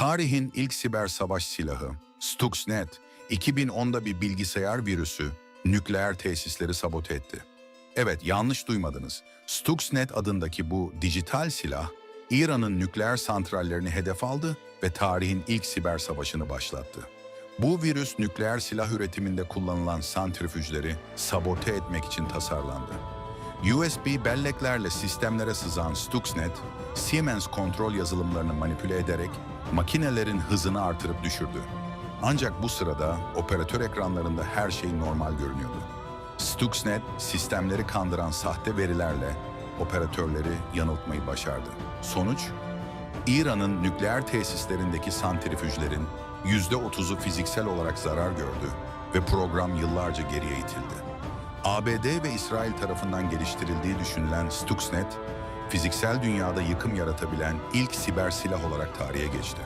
Tarihin ilk siber savaş silahı Stuxnet, 2010'da bir bilgisayar virüsü nükleer tesisleri sabote etti. Evet, yanlış duymadınız. Stuxnet adındaki bu dijital silah, İran'ın nükleer santrallerini hedef aldı ve tarihin ilk siber savaşını başlattı. Bu virüs nükleer silah üretiminde kullanılan santrifüjleri sabote etmek için tasarlandı. USB belleklerle sistemlere sızan Stuxnet, Siemens kontrol yazılımlarını manipüle ederek makinelerin hızını artırıp düşürdü. Ancak bu sırada operatör ekranlarında her şey normal görünüyordu. Stuxnet, sistemleri kandıran sahte verilerle operatörleri yanıltmayı başardı. Sonuç, İran'ın nükleer tesislerindeki santrifüjlerin %30'u fiziksel olarak zarar gördü ve program yıllarca geriye itildi. ABD ve İsrail tarafından geliştirildiği düşünülen Stuxnet, fiziksel dünyada yıkım yaratabilen ilk siber silah olarak tarihe geçti.